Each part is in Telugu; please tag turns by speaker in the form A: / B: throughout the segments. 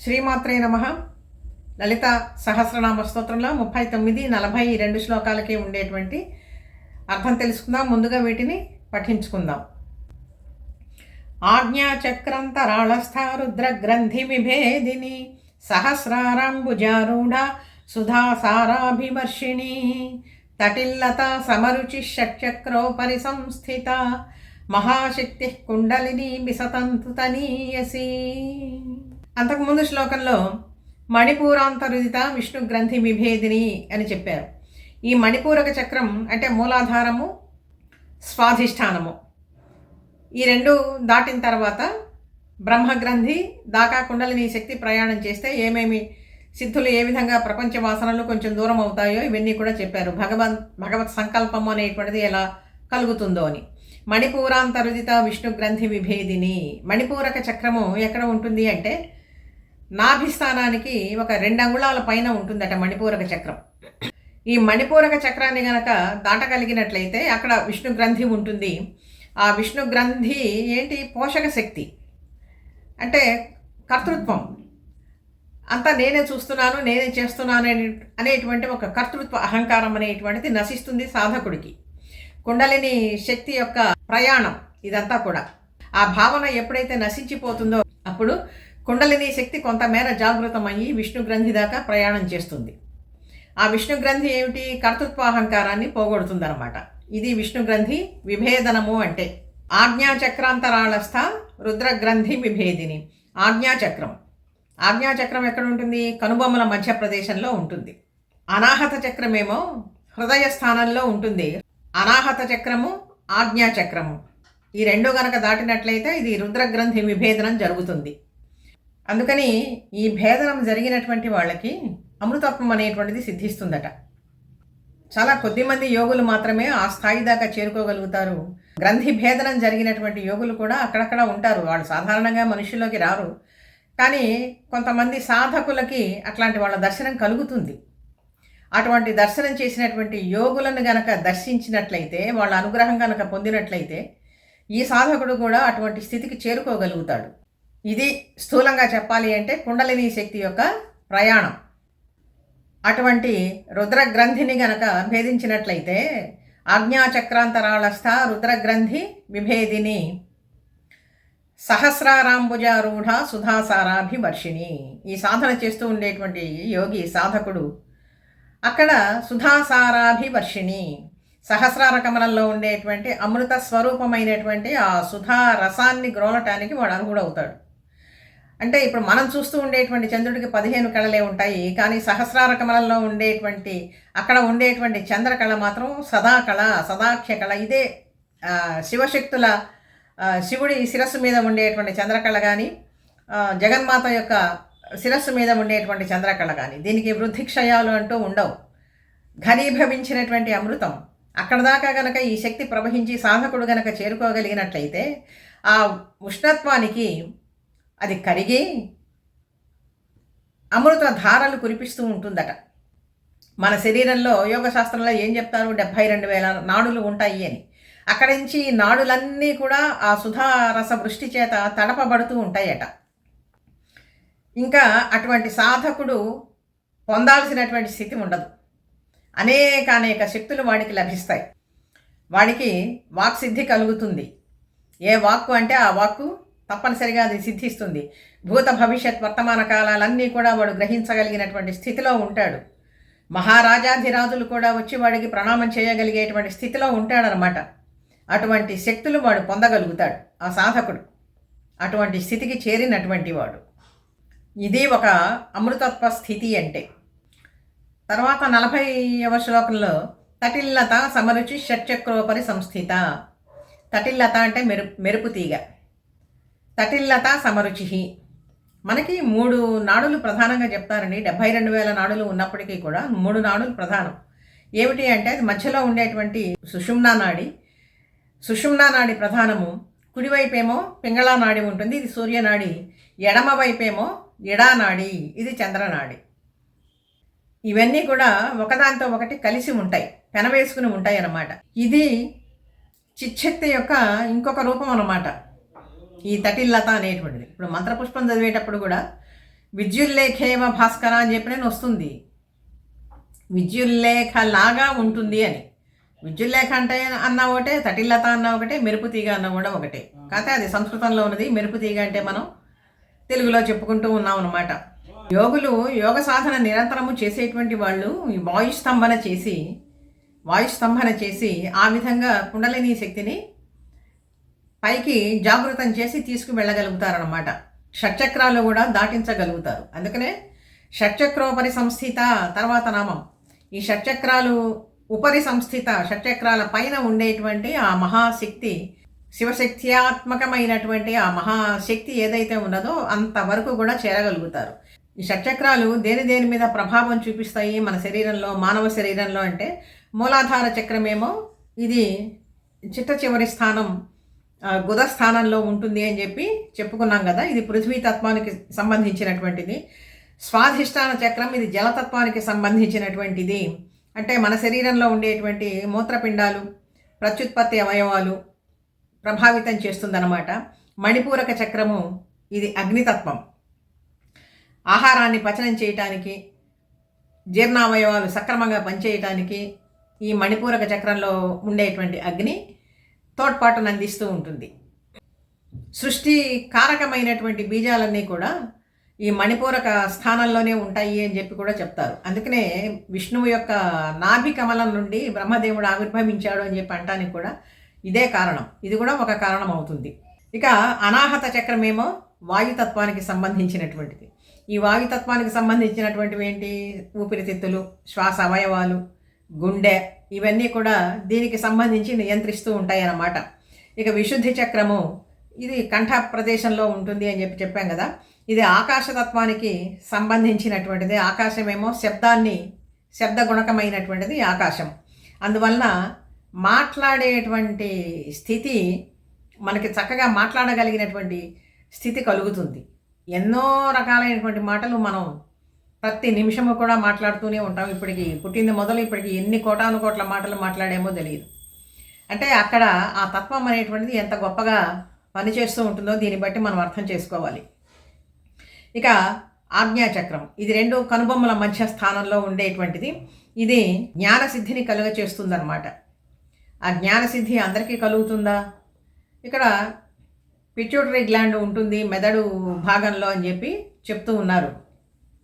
A: శ్రీమాత్రే నమ. లలిత సహస్రనామ స్తోత్రంలో ముప్పై తొమ్మిది నలభై రెండు శ్లోకాలకి ఉండేటువంటి అర్థం తెలుసుకుందాం. ముందుగా వీటిని పఠించుకుందాం. ఆజ్ఞాచక్రంతరాళస్థ రుద్రగ్రంథి విభేదిని సహస్రారాంబుజారూఢ సుధాసారాభిమర్షిణి తటిల్లత సమరుచి షట్చక్రోపరి సంస్థిత మహాశక్తి కుండలిని విసతంతు తనీయసి. అంతకుముందు శ్లోకంలో మణిపూరాంతరుదిత విష్ణు గ్రంథి విభేదిని అని చెప్పారు. ఈ మణిపూరక చక్రం అంటే మూలాధారము స్వాధిష్టానము. ఈ రెండు దాటిన తర్వాత బ్రహ్మగ్రంథి దాకా కుండలిని శక్తి ప్రయాణం చేస్తే ఏమేమి సిద్ధులు ఏ విధంగా ప్రపంచ వాసనలు కొంచెం దూరం అవుతాయో ఇవన్నీ కూడా చెప్పారు. భగవన్ భగవత్ సంకల్పం అనేటువంటిది ఎలా కలుగుతుందో అని. మణిపూరాంతరుదిత విష్ణు గ్రంథి విభేదిని మణిపూరక చక్రము ఎక్కడ ఉంటుంది అంటే నాభిస్థానానికి ఒక రెండు అంగుళాల పైన ఉంటుందట మణిపూరక చక్రం. ఈ మణిపూరక చక్రాన్ని గనక దాటగలిగినట్లయితే అక్కడ విష్ణు గ్రంథి ఉంటుంది. ఆ విష్ణు గ్రంథి ఏంటి? పోషక శక్తి. అంటే కర్తృత్వం. అంతా నేనే చూస్తున్నాను నేనే చేస్తున్నాను అనేటువంటి ఒక కర్తృత్వ అహంకారం అనేటువంటిది నశిస్తుంది సాధకుడికి. కుండలిని శక్తి యొక్క ప్రయాణం ఇదంతా కూడా. ఆ భావన ఎప్పుడైతే నశించిపోతుందో అప్పుడు కుండలిని శక్తి కొంతమేర జాగృతమయ్యి విష్ణు గ్రంథి దాకా ప్రయాణం చేస్తుంది. ఆ విష్ణు గ్రంథి ఏమిటి? కర్తృత్వ అహంకారాన్ని పోగొడుతుందన్నమాట. ఇది విష్ణు గ్రంథి విభేదనము అంటే. ఆజ్ఞాచక్రాంతరాళస్థ రుద్రగ్రంథి విభేదిని. ఆజ్ఞాచక్రం. ఆజ్ఞాచక్రం ఎక్కడ ఉంటుంది? కనుబొమ్మల మధ్య ప్రదేశంలో ఉంటుంది. అనాహత చక్రమేమో హృదయ స్థానంలో ఉంటుంది. అనాహత చక్రము ఆజ్ఞాచక్రము. ఈ రెండు గనక దాటినట్లయితే ఇది రుద్రగ్రంథి విభేదనం జరుగుతుంది. అందుకని ఈ భేదనం జరిగినటువంటి వాళ్ళకి అమృతత్వం అనేటువంటిది సిద్ధిస్తుందట. చాలా కొద్దిమంది యోగులు మాత్రమే ఆ స్థాయి దాకా చేరుకోగలుగుతారు. గ్రంథి భేదనం జరిగినటువంటి యోగులు కూడా అక్కడక్కడ ఉంటారు. వాళ్ళు సాధారణంగా మనుషుల్లోకి రారు. కానీ కొంతమంది సాధకులకి అట్లాంటి వాళ్ళ దర్శనం కలుగుతుంది. అటువంటి దర్శనం చేసినటువంటి యోగులను గనక దర్శించినట్లయితే వాళ్ళ అనుగ్రహం గనక పొందినట్లయితే ఈ సాధకుడు కూడా అటువంటి స్థితికి చేరుకోగలుగుతాడు. ఇది స్థూలంగా చెప్పాలి అంటే కుండలిని శక్తి యొక్క ప్రయాణం. అటువంటి రుద్రగ్రంథిని గనక భేదించినట్లయితే ఆజ్ఞాచక్రాంతరాళస్థ రుద్రగ్రంథి విభేదిని సహస్రారాంబుజారూఢ సుధాసారాభివర్షిణి. ఈ సాధన చేస్తూ ఉండేటువంటి యోగి సాధకుడు అక్కడ సుధాసారాభివర్షిణి. సహస్రార కమలంలో ఉండేటువంటి అమృత స్వరూపమైనటువంటి ఆ సుధా రసాన్ని గ్రోలటానికి వాడు అర్హుడవుతాడు. అంటే ఇప్పుడు మనం చూస్తూ ఉండేటువంటి చంద్రుడికి పదిహేను కళలే ఉంటాయి కానీ సహస్రార కమలంలో ఉండేటువంటి అక్కడ ఉండేటువంటి చంద్రకళ మాత్రం సదాకళ సదాఖ్య కళ ఇదే శివశక్తుల శివుడి శిరస్సు మీద ఉండేటువంటి చంద్రకళ కానీ జగన్మాత యొక్క శిరస్సు మీద ఉండేటువంటి చంద్రకళ కానీ దీనికి వృద్ధి క్షయాలు అంటూ ఉండవు. ఘనీభవించినటువంటి అమృతం. అక్కడ దాకా గనక ఈ శక్తి ప్రవహించి సాధకుడు గనక చేరుకోగలిగినట్లయితే ఆ ఉష్ణత్వానికి అది కరిగి అమృత ధారలు కురిపిస్తూ ఉంటుందట. మన శరీరంలో యోగ శాస్త్రంలో ఏం చెప్తారు? డెబ్భై రెండు వేల నాడులు ఉంటాయి అని. అక్కడి నుంచి నాడులన్నీ కూడా ఆ సుధారస వృష్టి చేత తడపబడుతూ ఉంటాయట. ఇంకా అటువంటి సాధకుడు పొందాల్సినటువంటి స్థితి ఉండదు. అనేక అనేక శక్తులు వాడికి లభిస్తాయి. వాడికి వాక్సిద్ధి కలుగుతుంది. ఏ వాక్కు అంటే ఆ వాక్కు తప్పనిసరిగా అది సిద్ధిస్తుంది. భూత భవిష్యత్ వర్తమాన కాలాలన్నీ కూడా వాడు గ్రహించగలిగినటువంటి స్థితిలో ఉంటాడు. మహారాజాధిరాజులు కూడా వచ్చి వాడికి ప్రణామం చేయగలిగేటువంటి స్థితిలో ఉంటాడనమాట అటువంటి శక్తులు వాడు పొందగలుగుతాడు ఆ సాధకుడు. అటువంటి స్థితికి చేరినటువంటి వాడు. ఇది ఒక అమృతత్వ స్థితి అంటే. తర్వాత నలభైవ శ్లోకంలో తటిల్లత సమరుచి షట్చక్రోపరి సంస్థిత. తటిల్లత అంటే మెరు మెరుపు తీగ. తటిల్లత సమరుచి. మనకి మూడు నాడులు ప్రధానంగా చెప్తారండి. డెబ్బై రెండు వేల నాడులు ఉన్నప్పటికీ కూడా మూడు నాడులు ప్రధానం. ఏమిటి అంటే అది మధ్యలో ఉండేటువంటి సుషుమ్నా నాడి. సుషుమ్నా నాడి ప్రధానము. కుడివైపేమో పింగళా నాడి ఉంటుంది. ఇది సూర్యనాడి. ఎడమ వైపేమో ఎడానాడి. ఇది చంద్రనాడి. ఇవన్నీ కూడా ఒకదాంతో ఒకటి కలిసి ఉంటాయి. పెనవేసుకుని ఉంటాయి అన్నమాట ఇది చిచ్చెత్తి యొక్క ఇంకొక రూపం అన్నమాట. ఈ తటిల్లత అనేటువంటిది. ఇప్పుడు మంత్రపుష్పం చదివేటప్పుడు కూడా విద్యుల్లేఖేమ భాస్కర అని చెప్పి నేను వస్తుంది. విద్యుల్లేఖ లాగా ఉంటుంది అని. విద్యుల్లేఖ అంటే అన్న ఒకటే తటిల్లత అన్న ఒకటే మెరుపు తీగ అన్న కూడా ఒకటే. కాకపోతే అది సంస్కృతంలో ఉన్నది. మెరుపు తీగ అంటే మనం తెలుగులో చెప్పుకుంటూ ఉన్నాం అనమాట యోగులు యోగ సాధన నిరంతరము చేసేటువంటి వాళ్ళు ఈ వాయు స్తంభన చేసి వాయు స్తంభన చేసి ఆ విధంగా కుండలిని శక్తిని పైకి జాగృతం చేసి తీసుకువెళ్ళగలుగుతారనమాట షట్చక్రాలు కూడా దాటించగలుగుతారు. అందుకనే షట్చక్రోపరి సంస్థిత తర్వాత నామం. ఈ షట్చక్రాలు ఉపరి సంస్థిత షట్చక్రాల పైన ఉండేటువంటి ఆ మహాశక్తి శివశక్త్యాత్మకమైనటువంటి ఆ మహాశక్తి ఏదైతే ఉన్నదో అంతవరకు కూడా చేరగలుగుతారు. ఈ షట్చక్రాలు దేని దేని మీద ప్రభావం చూపిస్తాయి? మన శరీరంలో మానవ శరీరంలో అంటే మూలాధార చక్రమేమో? ఇది చిట్ట చివరి స్థానం గుద స్థానంలో ఉంటుంది అని చెప్పి చెప్పుకున్నాం కదా. ఇది పృథ్వీ తత్వానికి సంబంధించినటువంటిది. స్వాధిష్టాన చక్రం ఇది జలతత్వానికి సంబంధించినటువంటిది. అంటే మన శరీరంలో ఉండేటువంటి మూత్రపిండాలు ప్రత్యుత్పత్తి అవయవాలు ప్రభావితం చేస్తుందన్నమాట. మణిపూరక చక్రము ఇది అగ్నితత్వం. ఆహారాన్ని పచనం చేయటానికి జీర్ణావయవాలు సక్రమంగా పనిచేయటానికి ఈ మణిపూరక చక్రంలో ఉండేటువంటి అగ్ని తోడ్పాటును అందిస్తూ ఉంటుంది. సృష్టి కారకమైనటువంటి బీజాలన్నీ కూడా ఈ మణిపూరక స్థానంలోనే ఉంటాయి అని చెప్పి కూడా చెప్తారు. అందుకనే విష్ణువు యొక్క నాభి కమలం నుండి బ్రహ్మదేవుడు ఆవిర్భవించాడు అని చెప్పి అంటానికి కూడా ఇదే కారణం. ఇది కూడా ఒక కారణం అవుతుంది. ఇక అనాహత చక్రమేమో వాయుతత్వానికి సంబంధించినటువంటిది. ఈ వాయుతత్వానికి సంబంధించినటువంటివి ఏంటి? ఊపిరితిత్తులు శ్వాస అవయవాలు గుండె ఇవన్నీ కూడా దీనికి సంబంధించి నియంత్రిస్తూ ఉంటాయి అన్నమాట ఇక విశుద్ధి చక్రము ఇది కంఠ ప్రదేశంలో ఉంటుంది అని చెప్పి చెప్పాం కదా. ఇది ఆకాశతత్వానికి సంబంధించినటువంటిది. ఆకాశమేమో శబ్దాన్ని శబ్ద గుణకమైనటువంటిది ఆకాశం. అందువలన మాట్లాడేటువంటి స్థితి మనకి చక్కగా మాట్లాడగలిగినటువంటి స్థితి కలుగుతుంది. ఎన్నో రకాలైనటువంటి మాటలు మనం ప్రతి నిమిషము కూడా మాట్లాడుతూనే ఉంటాం. ఇప్పటికి పుట్టింది మొదలు ఇప్పటికి ఎన్ని కోటాను కోట్ల మాటలు మాట్లాడేమో తెలియదు. అంటే అక్కడ ఆ తత్వం అనేటువంటిది ఎంత గొప్పగా పనిచేస్తూ ఉంటుందో దీన్ని బట్టి మనం అర్థం చేసుకోవాలి. ఇక ఆజ్ఞాచక్రం. ఇది రెండు కనుబొమ్మల మధ్య స్థానంలో ఉండేటువంటిది. ఇది జ్ఞానసిద్ధిని కలుగ చేస్తుందన్నమాట ఆ జ్ఞానసిద్ధి అందరికీ కలుగుతుందా? ఇక్కడ పిట్యూటరీ గ్లాండ్ ఉంటుంది మెదడు భాగంలో అని చెప్పి చెప్తూ ఉన్నారు.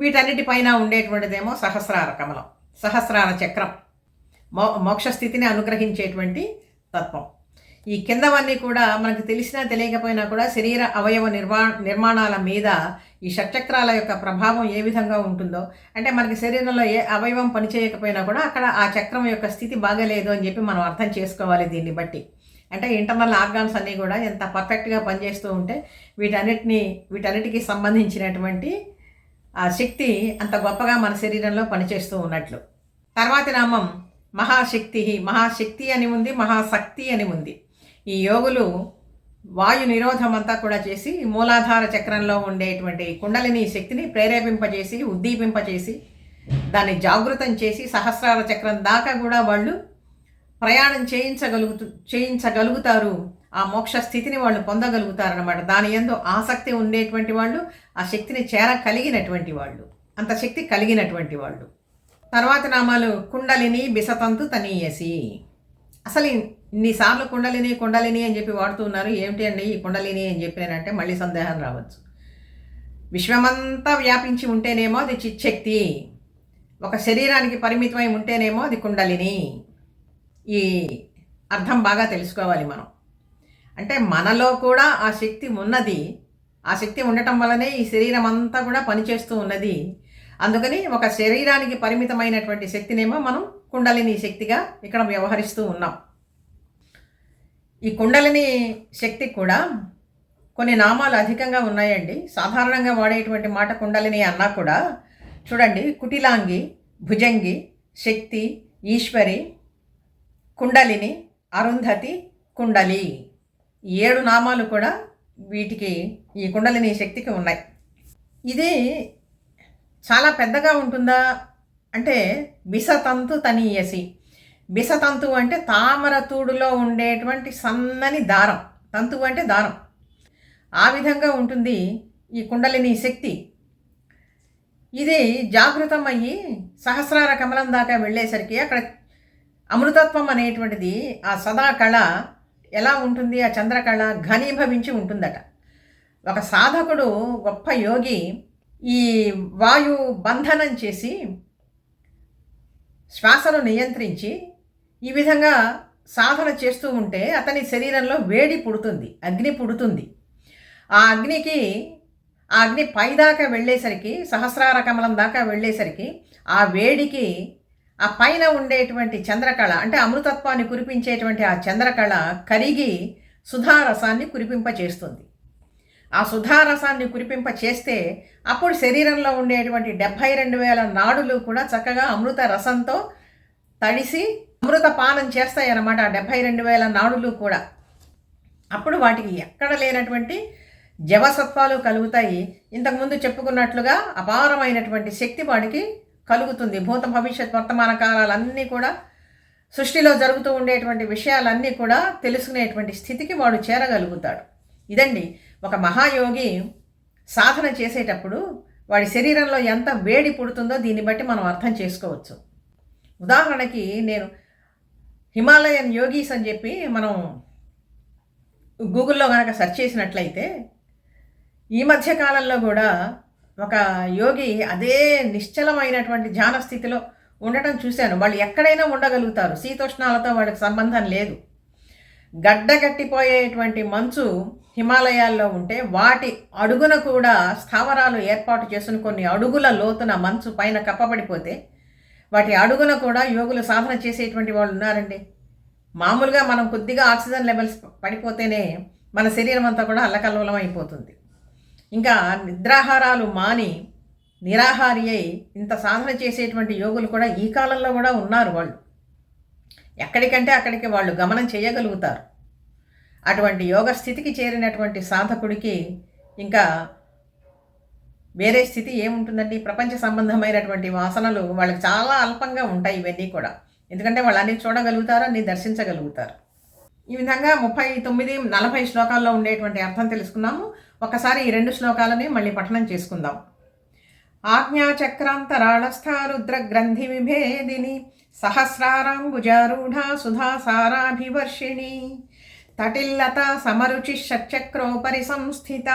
A: వీటన్నిటిపైన ఉండేటువంటిదేమో సహస్రార కమలం సహస్రార చక్రం మో మోక్షస్థితిని అనుగ్రహించేటువంటి తత్వం. ఈ కిందవన్నీ కూడా మనకు తెలిసినా తెలియకపోయినా కూడా శరీర అవయవ నిర్మా నిర్మాణాల మీద ఈ షట్చక్రాల యొక్క ప్రభావం ఏ విధంగా ఉంటుందో అంటే మనకి శరీరంలో ఏ అవయవం పనిచేయకపోయినా కూడా అక్కడ ఆ చక్రం యొక్క స్థితి బాగలేదు అని చెప్పి మనం అర్థం చేసుకోవాలి దీన్ని బట్టి. అంటే ఇంటర్నల్ ఆర్గాన్స్ అన్నీ కూడా ఎంత పర్ఫెక్ట్గా పనిచేస్తూ ఉంటే వీటన్నిటిని వీటన్నిటికీ సంబంధించినటువంటి ఆ శక్తి అంత గొప్పగా మన శరీరంలో పనిచేస్తూ ఉన్నట్లు. తర్వాతి నామం మహాశక్తి మహాశక్తి అని ఉంది మహాశక్తి అని ఉంది. ఈ యోగులు వాయు నిరోధం అంతా కూడా చేసి మూలాధార చక్రంలో ఉండేటువంటి కుండలిని శక్తిని ప్రేరేపింపజేసి ఉద్దీపింపజేసి దాన్ని జాగృతం చేసి సహస్రార చక్రం దాకా కూడా వాళ్ళు ప్రయాణం చేయించగలుగుతూ చేయించగలుగుతారు. ఆ మోక్ష స్థితిని వాళ్ళు పొందగలుగుతారనమాట దాని ఎందు ఆసక్తి ఉండేటువంటి వాళ్ళు ఆ శక్తిని చేర కలిగినటువంటి వాళ్ళు. అంత శక్తి కలిగినటువంటి వాళ్ళు. తర్వాత నామాలు కుండలిని బిసతంతు తనీయసి. అసలు ఇన్నిసార్లు కుండలిని కుండలిని అని చెప్పి వాడుతున్నారు ఏమిటి అండి ఈ కుండలిని అని చెప్పినారంటే మళ్ళీ సందేహం రావచ్చు. విశ్వమంతా వ్యాపించి ఉంటేనేమో అది చిచ్చక్తి ఒక శరీరానికి పరిమితమై ఉంటేనేమో అది కుండలిని. ఈ అర్థం బాగా తెలుసుకోవాలి మనం. అంటే మనలో కూడా ఆ శక్తి ఉన్నది. ఆ శక్తి ఉండటం వల్లనే ఈ శరీరం అంతా కూడా పనిచేస్తూ ఉన్నది. అందుకని ఒక శరీరానికి పరిమితమైనటువంటి శక్తినేమో మనం కుండలిని శక్తిగా ఇక్కడ వ్యవహరిస్తూ ఉన్నాం. ఈ కుండలిని శక్తి కూడా కొన్ని నామాలు అధికంగా ఉన్నాయండి. సాధారణంగా వాడేటువంటి మాట కుండలిని అన్నా కూడా చూడండి కుటిలాంగి భుజంగి శక్తి ఈశ్వరి కుండలిని అరుంధతి కుండలి. ఏడు నామాలు కూడా వీటికి ఈ కుండలిని శక్తికి ఉన్నాయి. ఇది చాలా పెద్దగా ఉంటుందా? అంటే బిసతంతు తనీయసి. బిసతంతు అంటే తామర తూడులో ఉండేటువంటి సన్నని దారం. తంతువు అంటే దారం. ఆ విధంగా ఉంటుంది ఈ కుండలిని శక్తి. ఇది జాగృతం అయ్యి సహస్రార కమలం దాకా వెళ్ళేసరికి అక్కడ అమృతత్వం అనేటువంటిది ఆ సదా కళ ఎలా ఉంటుంది? ఆ చంద్రకళ ఘనీభవించి ఉంటుందట. ఒక సాధకుడు గొప్ప యోగి ఈ వాయు బంధనం చేసి శ్వాసను నియంత్రించి ఈ విధంగా సాధన చేస్తూ ఉంటే అతని శరీరంలో వేడి పుడుతుంది అగ్ని పుడుతుంది. ఆ అగ్నికి ఆ అగ్ని పైదాకా వెళ్ళేసరికి సహస్రార కమలం దాకా వెళ్ళేసరికి ఆ వేడికి ఆ పైన ఉండేటువంటి చంద్రకళ అంటే అమృతత్వాన్ని కురిపించేటువంటి ఆ చంద్రకళ కరిగి సుధారసాన్ని కురిపింపచేస్తుంది. ఆ సుధారసాన్ని కురిపింప చేస్తే అప్పుడు శరీరంలో ఉండేటువంటి డెబ్భై రెండు వేల నాడులు కూడా చక్కగా అమృత రసంతో తడిసి అమృత పానం చేస్తాయి అన్నమాట ఆ డెబ్భై రెండు వేల నాడులు కూడా. అప్పుడు వాటికి ఎక్కడ లేనటువంటి జవసత్వాలు కలుగుతాయి. ఇంతకుముందు చెప్పుకున్నట్లుగా అపారమైనటువంటి శక్తి వాడికి కలుగుతుంది. భూత భవిష్యత్ వర్తమాన కాలాలన్నీ కూడా సృష్టిలో జరుగుతూ ఉండేటువంటి విషయాలన్నీ కూడా తెలుసుకునేటువంటి స్థితికి వాడు చేరగలుగుతాడు. ఇదండి ఒక మహాయోగి సాధన చేసేటప్పుడు వాడి శరీరంలో ఎంత వేడి పుడుతుందో దీన్ని బట్టి మనం అర్థం చేసుకోవచ్చు. ఉదాహరణకి నేను హిమాలయన్ యోగీస్ అని చెప్పి మనం గూగుల్లో కనుక సెర్చ్ చేసినట్లయితే ఈ మధ్య కాలంలో కూడా ఒక యోగి అదే నిశ్చలమైనటువంటి ధ్యాన స్థితిలో ఉండటం చూశాను. వాళ్ళు ఎక్కడైనా ఉండగలుగుతారు. శీతోష్ణాలతో వాళ్ళకి సంబంధం లేదు. గడ్డగట్టిపోయేటువంటి మంచు హిమాలయాల్లో ఉంటే వాటి అడుగున కూడా స్థావరాలు ఏర్పాటు చేసిన కొన్ని అడుగుల లోతున మంచు పైన కప్పబడిపోతే వాటి అడుగున కూడా యోగులు సాధన చేసేటువంటి వాళ్ళు ఉన్నారండి. మామూలుగా మనం కొద్దిగా ఆక్సిజన్ లెవెల్స్ పడిపోతేనే మన శరీరం అంతా కూడా అల్లకల్లోలం అయిపోతుంది. ఇంకా నిద్రాహారాలు మాని నిరాహారి అయి ఇంత సాధన చేసేటువంటి యోగులు కూడా ఈ కాలంలో కూడా ఉన్నారు వాళ్ళు. ఎక్కడికంటే అక్కడికి వాళ్ళు గమనం చేయగలుగుతారు. అటువంటి యోగ స్థితికి చేరినటువంటి సాధకుడికి ఇంకా వేరే స్థితి ఏముంటుందండి? ప్రపంచ సంబంధమైనటువంటి వాసనలు వాళ్ళకి చాలా అల్పంగా ఉంటాయి ఇవన్నీ కూడా. ఎందుకంటే వాళ్ళు అన్ని చూడగలుగుతారు అన్ని దర్శించగలుగుతారు. ఈ విధంగా ముప్పై తొమ్మిది నలభై శ్లోకాల్లో ఉండేటువంటి అర్థం తెలుసుకున్నాము. ఒకసారి ఈ రెండు శ్లోకాలని మళ్ళీ పఠనం చేసుకుందాం. ఆజ్ఞాచక్రాంతరాళస్థారుద్రగ్రంథి విభేదిని సహస్రారాంబుజారూఢ సుధాసారాభివర్షిణి తటిల్లత సమరుచి షట్చక్రోపరి సంస్థిత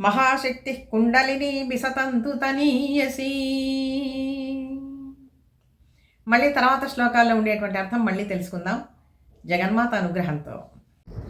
A: మహాశక్తి కుండలిని బిసతంతు తనీయసి. మళ్ళీ తర్వాత శ్లోకాల్లో ఉండేటువంటి అర్థం మళ్ళీ తెలుసుకుందాం. జగన్మాత అనుగ్రహంతో.